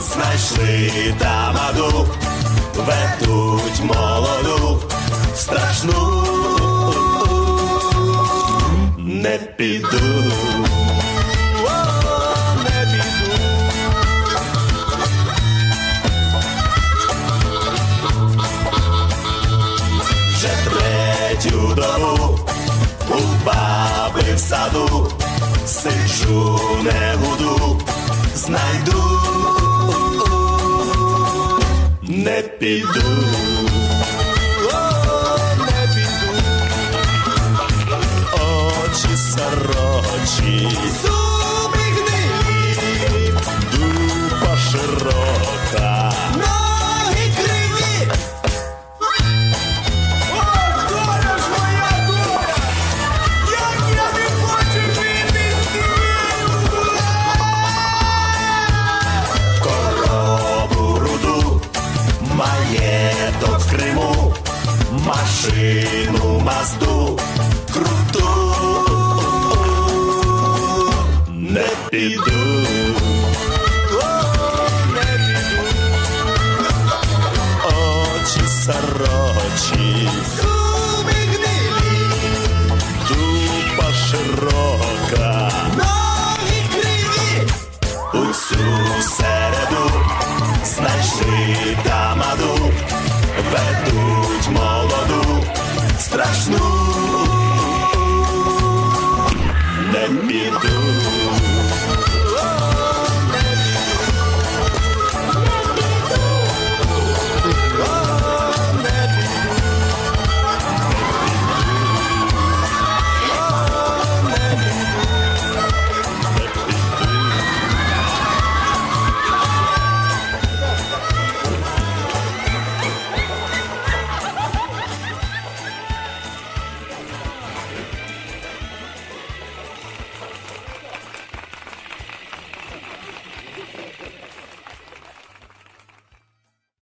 Знайшли тамаду, ведуть молоду, страшну. Не піду. Третю добу у баби в саду сиджу, не гуду, знайду, не піду. сорочі, зуби гнилі, дупа широка, ноги криві. О, моя доля, як я не хочу. Корову руду, маєток в Криму, машину мазду. піду. Очі сорочі, зуби гнилі, дупа широка, ноги криві, у цю середу знайшли тамаду, ведуть молоду, страшну. Не піду.